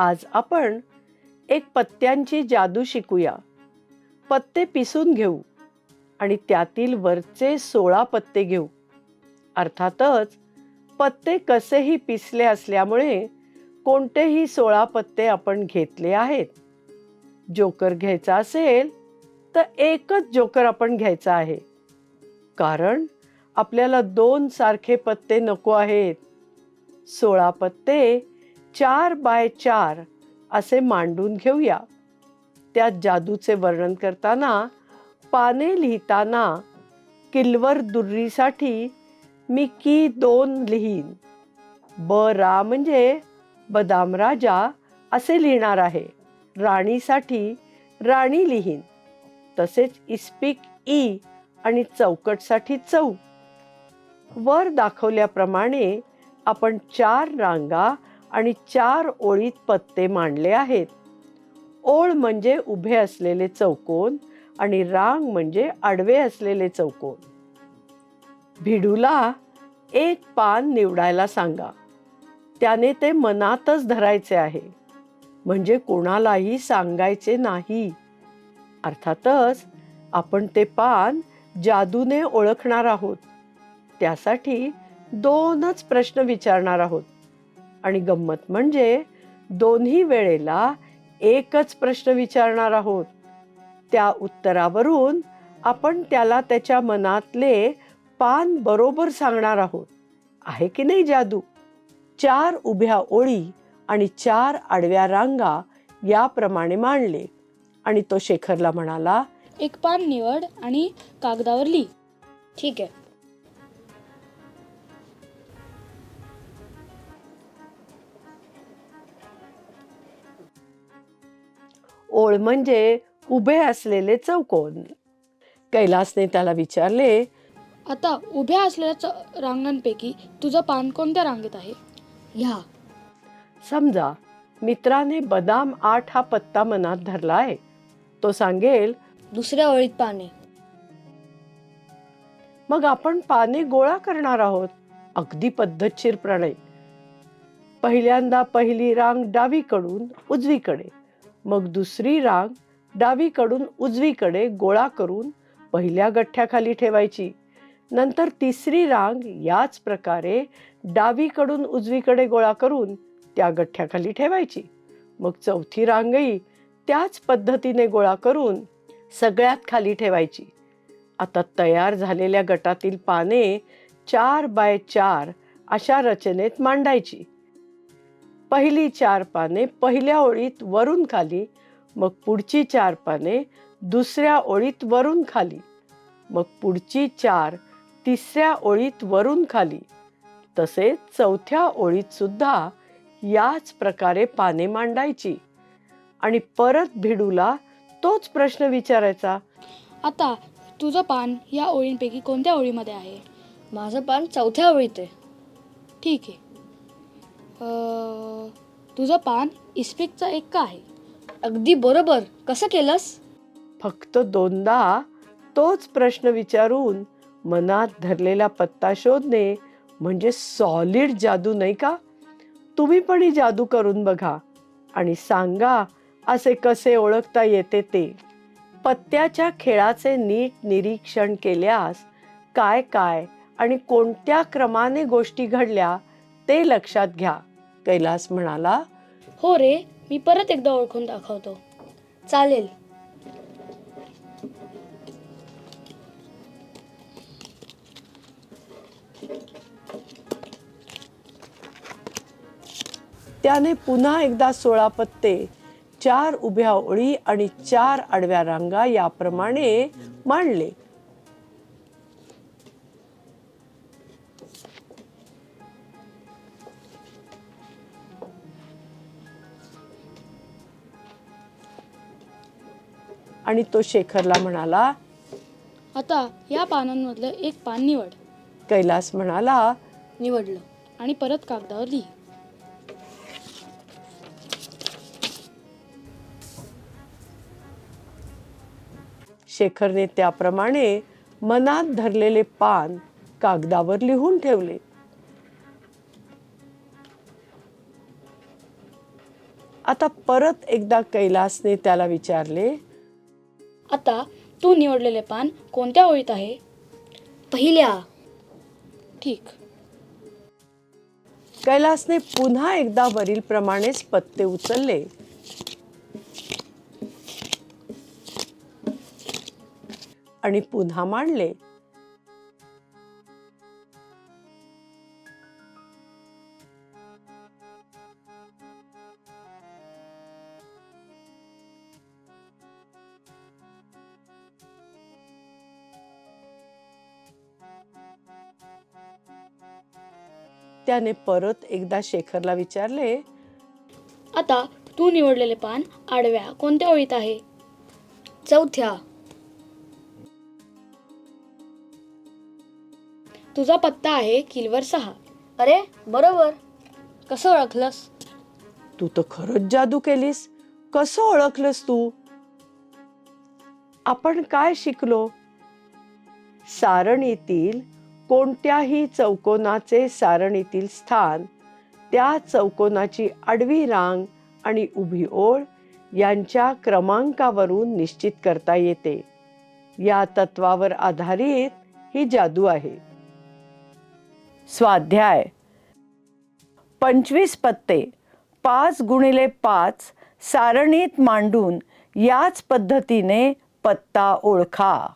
आज आपण एक पत्त्यांची जादू शिकूया. पत्ते पिसून घेऊ आणि त्यातील वरचे सोळा पत्ते घेऊ. अर्थातच पत्ते कसेही पिसले असल्यामुळे कोणतेही सोळा पत्ते आपण घेतले आहेत. जोकर घ्यायचा असेल तर एकच जोकर आपण घ्यायचा आहे. कारण आपल्याला दोन सारखे पत्ते नको आहेत. सोळा पत्ते चार बाय चार असे मांडून घेऊया. त्या जादूचे वर्णन करताना पाने लिहिताना किल्वर दुर्रीसाठी मी की दोन लिहीन. ब रा म्हणजे बदाम राजा असे लिहिणार आहे. राणीसाठी राणी लिहीन. तसेच इस्पिक ई आणि चौकटसाठी चौ. वर दाखवल्याप्रमाणे आपण चार रांगा आणि चार ओळीत पत्ते मांडले आहेत. ओळ म्हणजे उभे असलेले चौकोन आणि रांग म्हणजे आडवे असलेले चौकोन. भिडूला एक पान निवडायला सांगा. त्याने ते मनातच धरायचे आहे. म्हणजे कोणालाही सांगायचे नाही. अर्थातच आपण ते पान जादूने ओळखणार आहोत. त्यासाठी दोनच प्रश्न विचारणार आहोत. आणि गंमत म्हणजे दोन्ही वेळेला एकच प्रश्न विचारणार आहोत. त्या उत्तरावरून आपण त्याला त्याच्या मनातले पान बरोबर सांगणार आहोत. आहे की नाही जादू? चार उभ्या ओळी आणि चार आडव्या रांगा याप्रमाणे मांडले. आणि तो शेखरला म्हणाला एक पान निवड आणि कागदावर लिही. ठीक आहे. ओळ म्हणजे उभे असलेले चौकोन. कैलासने त्याला विचारले आता उभ्या असलेल्या रांगांपैकी तुझं पान कोणत्या रांगेत आहे? ह्या. समजा मित्राने बदाम आठ हा पत्ता मनात धरला आहे. तो सांगेल दुसऱ्या ओळीत पाने. मग आपण पाने गोळा करणार आहोत. अगदी पद्धतशीर प्रणय. पहिल्यांदा पहिली रांग डावीकडून उजवीकडे. मग दुसरी रांग डावीकडून उजवीकडे गोळा करून पहिल्या गठ्ठ्याखाली ठेवायची. नंतर तिसरी रांग याच प्रकारे डावीकडून उजवीकडे गोळा करून त्या गठ्ठ्याखाली ठेवायची. मग चौथी रांगही त्याच पद्धतीने गोळा करून सगळ्यात खाली ठेवायची. आता तयार झालेल्या गटातील पाने चार बाय चार अशा रचनेत मांडायची. पहिली चार पाने पहिल्या ओळीत वरून खाली मग पुढची चार पाने दुसऱ्या ओळीत वरून खाली मग पुढची चार तिसऱ्या ओळीत वरून खाली. तसेच चौथ्या ओळीत सुद्धा याच प्रकारे पाने मांडायची. आणि परत भिडूला तोच प्रश्न विचारायचा. आता तुझं पान या ओळींपैकी कोणत्या ओळीमध्ये आहे? माझं पान चौथ्या ओळीत आहे. ठीक आहे. तुझं पान इस्पिकचा एक का आहे? अगदी बरोबर. कसं केलंस? फक्त दोनदा? तोच प्रश्न विचारून मनात धरलेला पत्ता शोधणे म्हणजे सॉलिड जादू नाही का? तुम्ही पण ही जादू करून बघा आणि सांगा असे कसे ओळखता येते ते. पत्त्याच्या खेळाचे नीट निरीक्षण केल्यास काय काय आणि कोणत्या क्रमाने गोष्टी घडल्या ते लक्षात घ्या. कैलास म्हणाला हो रे मी परत एकदा ओळखून दाखवतो. चालेल. त्याने पुन्हा एकदा सोळा पत्ते चार उभ्या ओळी आणि चार आडव्या रांगा याप्रमाणे मांडले. आणि तो शेखरला म्हणाला आता या पानांमधलं एक पान निवड. कैलास म्हणाला निवडलं आणि परत कागदावर लिही. शेखरने त्याप्रमाणे मनात धरलेले पान कागदावर लिहून ठेवले. आता परत एकदा कैलासने त्याला विचारले आता तू निवडलेले पान कोणत्या ओळीत आहे? पहिल्या. ठीक. कैलासने पुन्हा एकदा वरील प्रमाणेच पत्ते उचलले. आणि पुन्हा मांडले. त्याने परत एकदा शेखरला विचारले आता तू निवडलेले पान आडव्या कोणत्या ओळीत आहे? चौथ्या. तुझा पत्ता आहे किलवर सहा. अरे बरोबर. कसं ओळखलंस? तू तर खरंच जादू केलीस. कसं ओळखलंस तू? आपण काय शिकलो? सारणीतील कोणत्याही चौकोनाचे सारणीतील स्थान त्या चौकोनाची आडवी रांग आणि उभी ओळ यांच्या क्रमांकावरून निश्चित करता येते. या तत्वावर आधारित ही जादू आहे. स्वाध्याय. पंचवीस पत्ते. पाच गुणिले पाच सारणीत मांडून याच पद्धतीने पत्ता ओळखा.